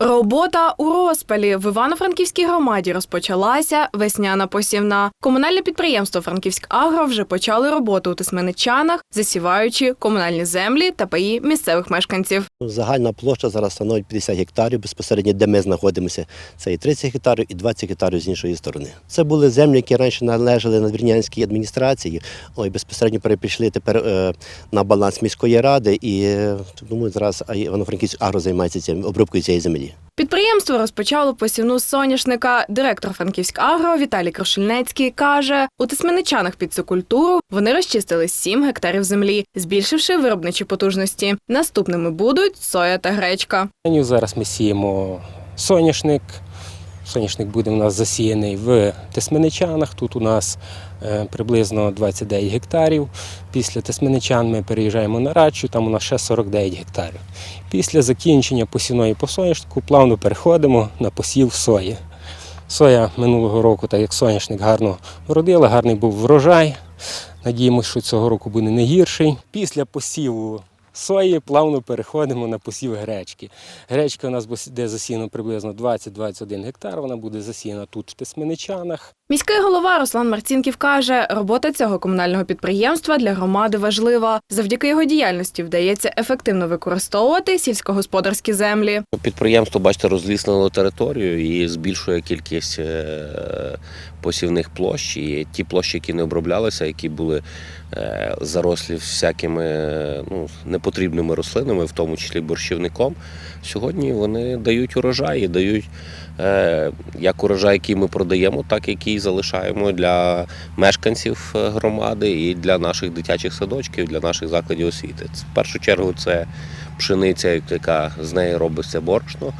Робота у розпалі в Івано-Франківській громаді розпочалася весняна посівна. Комунальне підприємство Франківськ Агро вже почали роботу у Тисменичанах, засіваючи комунальні землі та паї місцевих мешканців. Загальна площа зараз становить 50 гектарів безпосередньо, де ми знаходимося. Це і 30 гектарів, і 20 гектарів з іншої сторони. Це були землі, які раніше належали надвірнянській адміністрації. Ой, безпосередньо перепішли тепер е, на баланс міської ради. І е, думаю, зараз Івано-Франківськ агро займається цим обробкою цієї землі. Підприємство розпочало посівну соняшника. Директор Франківськ Агро Віталій Крошельнецький каже, у Тисменичанах під цю культуру вони розчистили 7 гектарів землі, збільшивши виробничі потужності. Наступними будуть соя та гречка. Зараз ми сіємо соняшник. Соняшник буде у нас засіяний в Тисменичанах. Тут у нас приблизно 29 гектарів. Після Тисменичан ми переїжджаємо на Радчу, там у нас ще 49 гектарів. Після закінчення посівної по соняшнику плавно переходимо на посів сої. Соя минулого року, так як соняшник гарно вродила, гарний був врожай. Надіємося, що цього року буде не гірший. Після посіву сої плавно переходимо на посів гречки. Гречка у нас буде засіяна приблизно 20-21 гектар. Вона буде засіяна тут в Тисменичанах. Міський голова Руслан Марцінків каже, робота цього комунального підприємства для громади важлива. Завдяки його діяльності вдається ефективно використовувати сільськогосподарські землі. Підприємство, бачите, розліснило територію і збільшує кількість е, посівних площ. І ті площі, які не оброблялися, які були е, зарослі всякими е, ну, непотрібними рослинами, в тому числі борщівником, сьогодні вони дають урожай дають е, як урожай, який ми продаємо, так який залишаємо для мешканців е, громади і для наших дитячих садочків, для наших закладів освіти. В першу чергу це пшениця, яка з неї робиться борошно,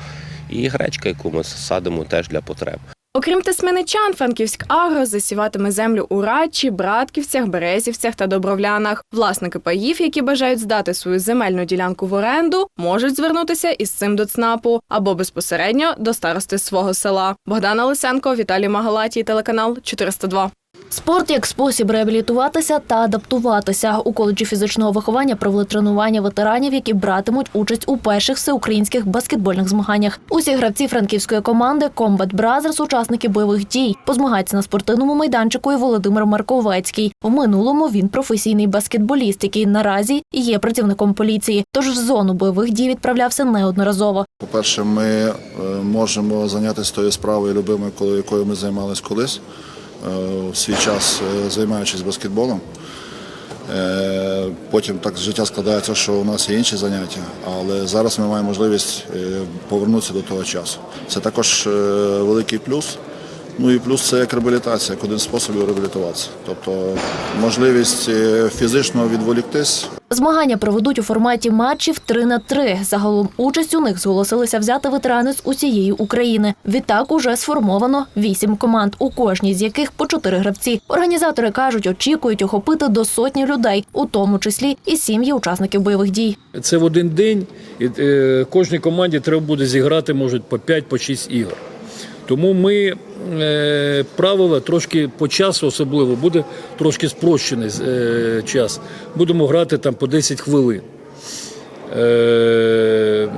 і гречка, яку ми садимо теж для потреб. Окрім тисменичан, Франківськ Агро засіватиме землю у Радчі, Братківцях, Березівцях та Добровлянах. Власники паїв, які бажають здати свою земельну ділянку в оренду, можуть звернутися із цим до ЦНАПу або безпосередньо до старости свого села. Богдана Лисенко, Віталій Магалатій, телеканал 402. Спорт як спосіб реабілітуватися та адаптуватися. У коледжі фізичного виховання провели тренування ветеранів, які братимуть участь у перших всеукраїнських баскетбольних змаганнях. Усі гравці франківської команди Combat Brothers – учасники бойових дій. Позмагається на спортивному майданчику і Володимир Марковецький. В минулому він професійний баскетболіст, який наразі є працівником поліції. Тож в зону бойових дій відправлявся неодноразово. По-перше, ми е, можемо зайнятися тою справою любимою, якою ми займалися колись, в свій час е, займаючись баскетболом. Е, Потім так життя складається, що у нас є інші заняття, але зараз ми маємо можливість е, повернутися до того часу. Це також е, великий плюс. Ну і плюс це як реабілітація, як один з способів реабілітуватися. Тобто можливість е, фізично відволіктись Змагання проведуть у форматі матчів 3 на 3 Загалом участь у них зголосилися взяти ветерани з усієї України. Відтак уже сформовано вісім команд, у кожній з яких по чотири гравці. Організатори кажуть, очікують охопити до сотні людей, у тому числі і сім'ї учасників бойових дій. Це в один день, і е, кожній команді треба буде зіграти, може, по 5 по 6 ігор. Тому ми е, правила трошки по часу, особливо буде трошки спрощений е, час. Будемо грати там по 10 хвилин. Е,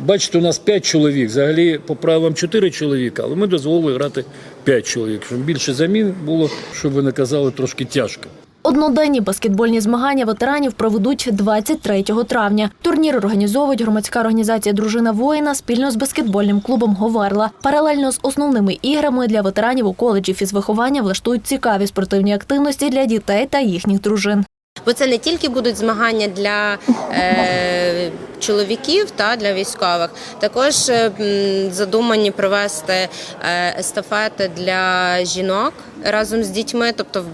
бачите, у нас 5 чоловік. Взагалі по правилам 4 чоловіка, але ми дозволили грати 5 чоловік. Щоб більше замін було, щоб ви не казали, трошки тяжко. Одноденні баскетбольні змагання ветеранів проведуть 23 травня. Турнір організовують громадська організація Дружина воїна спільно з баскетбольним клубом Говерла. Паралельно з основними іграми для ветеранів у коледжі фізвиховання влаштують цікаві спортивні активності для дітей та їхніх дружин. Бо це не тільки будуть змагання для е, чоловіків та для військових, також е, задумані провести е, естафети для жінок разом з дітьми, тобто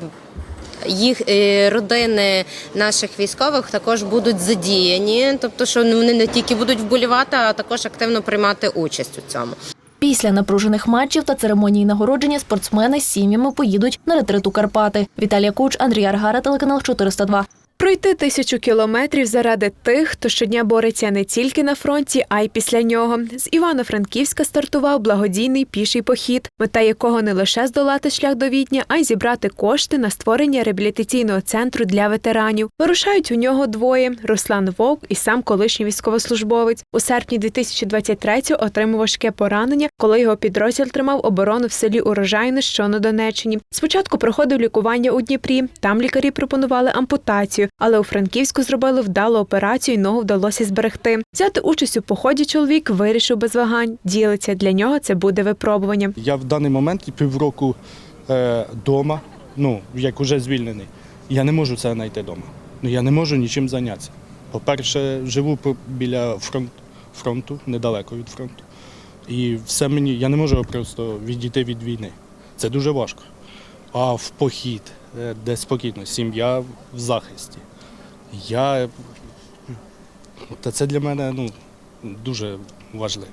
їх е, родини наших військових також будуть задіяні, тобто, що вони не тільки будуть вболівати, а також активно приймати участь у цьому. Після напружених матчів та церемонії нагородження спортсмени з сім'ями поїдуть на ретрит у Карпати. Віталія Куч, Андрій Аргара, телеканал 402. Пройти тисячу кілометрів заради тих, хто щодня бореться не тільки на фронті, а й після нього. З Івано-Франківська стартував благодійний піший похід, мета якого не лише здолати шлях до Відня, а й зібрати кошти на створення реабілітаційного центру для ветеранів. Вирушають у нього двоє: Руслан Вовк і сам колишній військовослужбовець. У серпні 2023-го отримав важке поранення, коли його підрозділ тримав оборону в селі Урожайне, що на Донеччині. Спочатку проходив лікування у Дніпрі. Там лікарі пропонували ампутацію, але у Франківську зробили вдалу операцію і ногу вдалося зберегти. Взяти участь у поході чоловік вирішив без вагань. Ділиться для нього це буде випробуванням. Я в даний момент півроку вдома, ну, як уже звільнений. Я не можу це знайти вдома. Ну, я не можу нічим зайнятися. По-перше, живу біля фронт, фронту, недалеко від фронту. І все мені, я не можу просто відійти від війни. Це дуже важко. А в похід, е, де спокійно, сім'я в захисті. Я. Та це для мене ну, дуже важливо.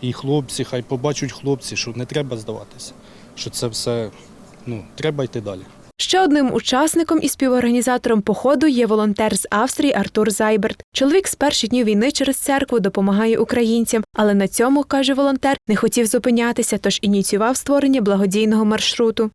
І хлопці, хай побачать хлопці, що не треба здаватися, що це все ну, треба йти далі. Ще одним учасником і співорганізатором походу є волонтер з Австрії Артур Зайберт. Чоловік з перших днів війни через церкву допомагає українцям, але на цьому каже волонтер, не хотів зупинятися, тож ініціював створення благодійного маршруту.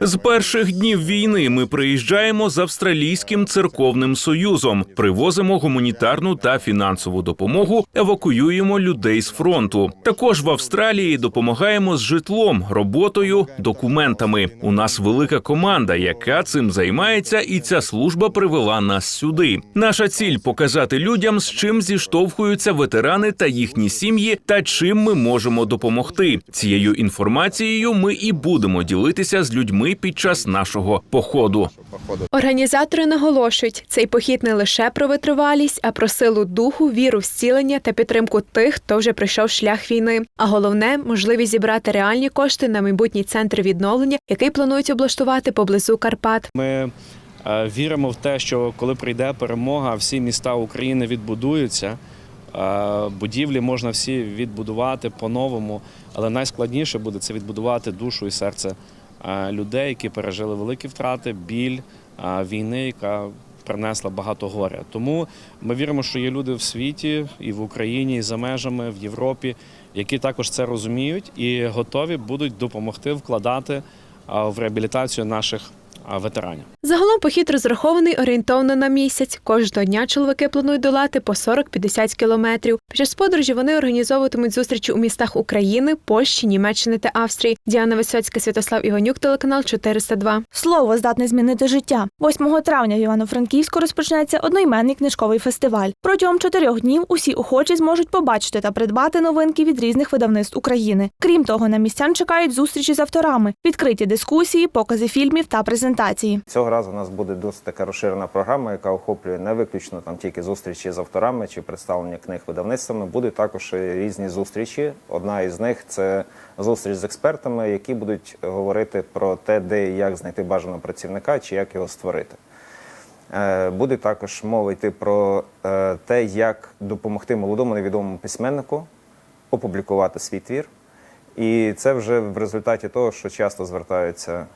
З перших днів війни ми приїжджаємо з австралійським церковним союзом, привозимо гуманітарну та фінансову допомогу, евакуюємо людей з фронту. Також в Австралії допомагаємо з житлом, роботою, документами. У нас велика команда, яка цим займається, і ця служба привела нас сюди. Наша ціль показати людям, з чим зіштовхуються ветерани та їхні сім'ї, та чим ми можемо допомогти. Цією інформацією ми і будемо ділитися з людьми під час нашого походу. Організатори наголошують, цей похід не лише про витривалість, а про силу духу, віру зцілення та підтримку тих, хто вже пройшов шлях війни. А головне можливість зібрати реальні кошти на майбутній центр відновлення, який планують облаштувати поблизу Карпат. Ми е, віримо в те, що коли прийде перемога, всі міста України відбудуються. Е, Будівлі можна всі відбудувати по-новому, але найскладніше буде це відбудувати душу і серце е, людей, які пережили великі втрати, біль війни, яка принесла багато горя. Тому ми віримо, що є люди в світі і в Україні, і за межами, в Європі, які також це розуміють і готові будуть допомогти вкладати в реабілітацію наших ветеранів. Загалом похід розрахований орієнтовно на місяць. Кожного дня чоловіки планують долати по 40-50 кілометрів. Під час подорожі вони організовуватимуть зустрічі у містах України, Польщі, Німеччини та Австрії. Діана Висоцька, Святослав Ігонюк, телеканал 402. Слово здатне змінити життя. 8 травня в Івано-Франківську розпочнеться одноіменний книжковий фестиваль. Протягом чотирьох днів усі охочі зможуть побачити та придбати новинки від різних видавництв України. Крім того, на містян чекають зустрічі з авторами, відкриті дискусії, покази фільмів та презентації. Цього разу у нас буде досить така розширена програма, яка охоплює не виключно там тільки зустрічі з авторами чи представлення книг видавництвами. Будуть також різні зустрічі. Одна із них це зустріч з експертами, які будуть говорити про те, де і як знайти бажаного працівника чи як його створити. Е, Буде також мова йти про е, те, як допомогти молодому невідомому письменнику опублікувати свій твір. І це вже в результаті того, що часто звертаються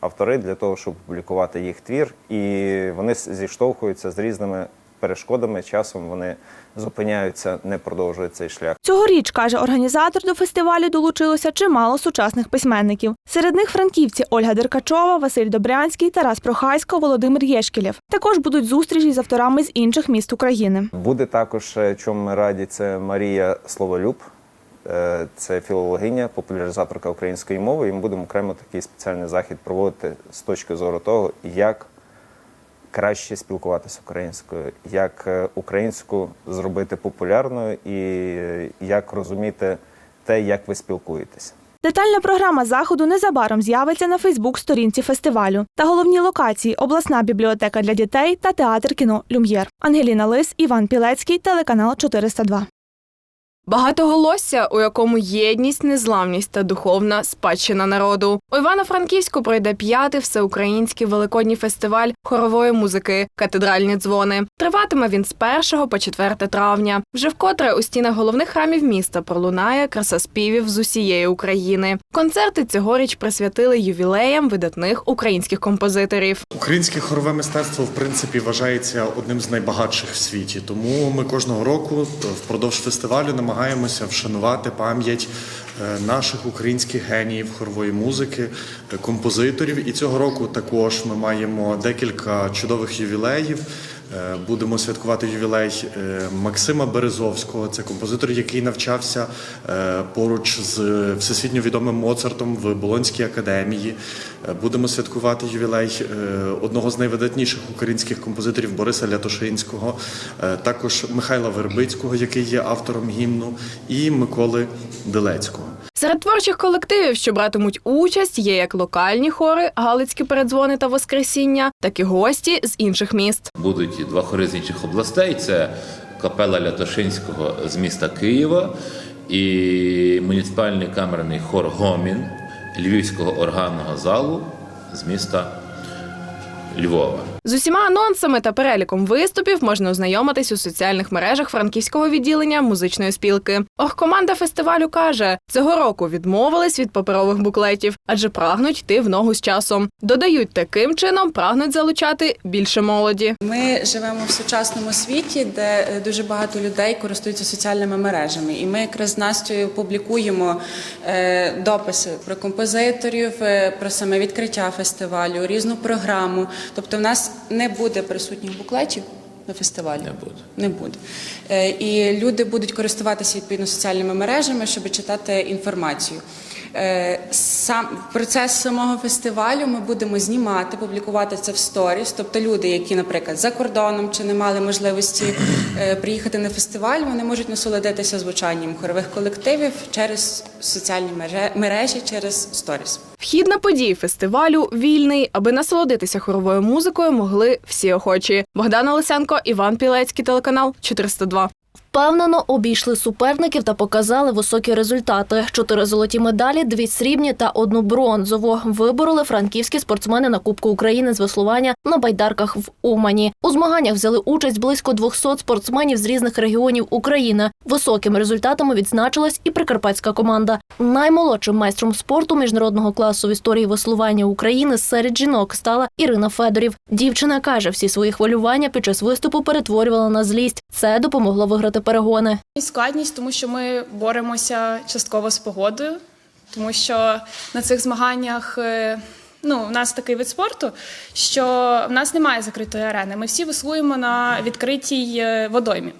автори для того, щоб публікувати їх твір, і вони зіштовхуються з різними перешкодами. Часом вони зупиняються, не продовжують цей шлях. Цьогоріч, каже організатор, до фестивалю долучилося чимало сучасних письменників. Серед них франківці Ольга Деркачова, Василь Добрянський, Тарас Прохасько, Володимир Єшкілєв. Також будуть зустрічі з авторами з інших міст України. Буде також, е, чому ми раді, це Марія Словолюб. Е, Це філологиня, популяризаторка української мови, і ми будемо окремо такий спеціальний захід проводити з точки зору того, як краще спілкуватися українською, як е, українську зробити популярною і е, як розуміти те, як ви спілкуєтеся. Детальна програма заходу незабаром з'явиться на Фейсбук-сторінці фестивалю. Та головні локації обласна бібліотека для дітей та театр кіно Люм'єр. Ангеліна Лис, Іван Пілецький, телеканал 402. Багатоголосся, у якому єдність, незламність та духовна спадщина народу. У Івано-Франківську пройде п'ятий всеукраїнський великодній фестиваль хорової музики Катедральні дзвони. Триватиме він з 1 по 4 травня. Вже вкотре у стінах головних храмів міста пролунає краса співів з усієї України. Концерти цьогоріч присвятили ювілеям видатних українських композиторів. Українське хорове мистецтво в принципі вважається одним з найбагатших в світі. Тому ми кожного року впродовж фестивалю намагаємося вшанувати пам'ять е, наших українських геніїв хорової музики, композиторів. І цього року також ми маємо декілька чудових ювілеїв. Е, Будемо святкувати ювілей е, Максима Березовського. Це композитор, який навчався е, поруч з всесвітньо відомим Моцартом в Болонській академії. Будемо святкувати ювілей одного з найвидатніших українських композиторів Бориса Лятошинського, також Михайла Вербицького, який є автором гімну, і Миколи Делецького. Серед творчих колективів, що братимуть участь, є як локальні хори, галицькі передзвони та воскресіння, так і гості з інших міст. Будуть два хори з інших областей: це капела Лятошинського з міста Києва і муніципальний камерний хор Гомін Львівського органного залу з міста Львова. З усіма анонсами та переліком виступів можна ознайомитись у соціальних мережах франківського відділення музичної спілки. Оргкоманда фестивалю каже, цього року відмовились від паперових буклетів, адже прагнуть йти в ногу з часом. Додають, таким чином прагнуть залучати більше молоді. Ми живемо в сучасному світі, де е, дуже багато людей користуються соціальними мережами. І ми якраз з Настю публікуємо е, дописи про композиторів, е, про саме відкриття фестивалю, різну програму. Тобто, в нас не буде присутніх буклетів на фестивалі. Не буде. Не буде. Е, І люди будуть користуватися відповідно соціальними мережами, щоб читати інформацію. Е, Сам процес самого фестивалю ми будемо знімати, публікувати це в сторіс. Тобто люди, які, наприклад, за кордоном чи не мали можливості е, приїхати на фестиваль, вони можуть насолодитися звучанням хорових колективів через соціальні мере- мережі, через сторіс. Вхід на події фестивалю вільний, аби насолодитися хоровою музикою могли всі охочі. Богдана Лисенко, Іван Пілецький, телеканал 402. Впевнено обійшли суперників та показали високі результати: чотири золоті медалі, дві срібні та одну бронзову. Вибороли франківські спортсмени на Кубку України з веслування на байдарках в Умані. У змаганнях взяли участь близько 200 спортсменів з різних регіонів України. Високими результатами відзначилась і прикарпатська команда. Наймолодшим майстром спорту міжнародного класу в історії веслування України серед жінок стала Ірина Федорів. Дівчина каже, всі свої хвилювання під час виступу перетворювала на злість. Це допомогло виграти перегони. І складність, тому що ми боремося частково з погодою, тому що на цих змаганнях. е, Ну, у нас такий вид спорту, що в нас немає закритої арени. Ми всі веслуємо на відкритій е, водоймі.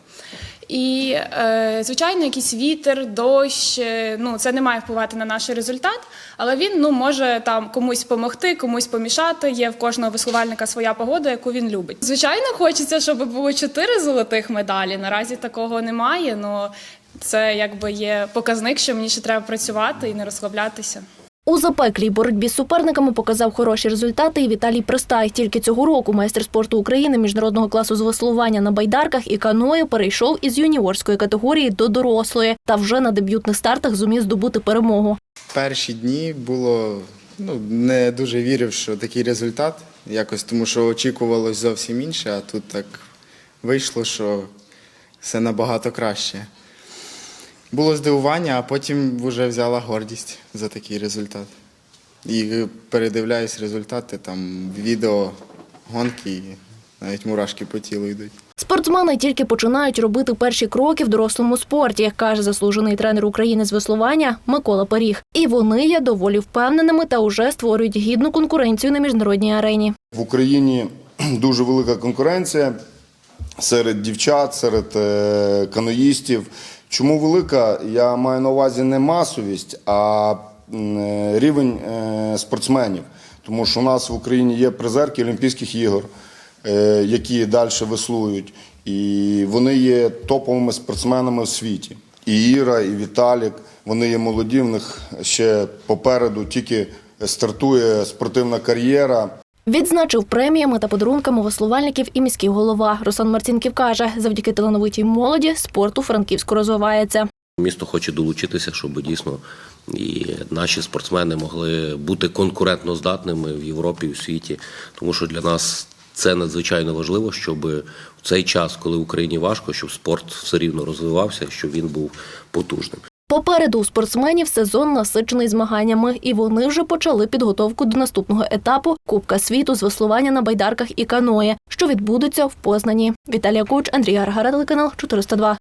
І, е, звичайно, якийсь вітер, дощ, е, ну це не має впливати на наш результат, але він ну може там комусь допомогти, комусь помішати. Є в кожного веслувальника своя погода, яку він любить. Звичайно, хочеться, щоб було чотири золотих медалі. Наразі такого немає. Ну це якби є показник, що мені ще треба працювати і не розслаблятися. У запеклій боротьбі з суперниками показав хороші результати і Віталій Пристай. Тільки цього року майстер спорту України міжнародного класу з веслування на байдарках і каною перейшов із юніорської категорії до дорослої та вже на дебютних стартах зумів здобути перемогу. Перші дні було ну, не дуже вірив, що такий результат. Якось тому, що очікувалось зовсім інше, а тут так вийшло, що все набагато краще. Було здивування, а потім вже взяла гордість за такий результат. І передивляюсь результати, там відео, гонки, і навіть мурашки по тілу йдуть. Спортсмени тільки починають робити перші кроки в дорослому спорті, каже заслужений тренер України з веслування Микола Періг. І вони є доволі впевненими та уже створюють гідну конкуренцію на міжнародній арені. В Україні дуже велика конкуренція серед дівчат, серед е, каноїстів. Чому велика? Я маю на увазі не масовість, а е, рівень е, спортсменів. Тому що у нас в Україні є призерки Олімпійських ігор, е, які далі веслують, і вони є топовими спортсменами в світі. І Іра, і Віталік, вони є молоді, в них ще попереду тільки стартує спортивна кар'єра. Відзначив преміями та подарунками веслувальників і міський голова. Руслан Марцінків каже, завдяки талановитій молоді спорт у Франківську розвивається. Місто хоче долучитися, щоб дійсно і наші спортсмени могли бути конкурентно здатними в Європі і світі, тому що для нас це надзвичайно важливо, щоб в цей час, коли Україні важко, щоб спорт все рівно розвивався, щоб він був потужним. Попереду у спортсменів сезон насичений змаганнями, і вони вже почали підготовку до наступного етапу Кубка світу з веслування на байдарках і каное, що відбудеться в Познані. Віталія Куч, Андрій Гаргара, телеканал 402.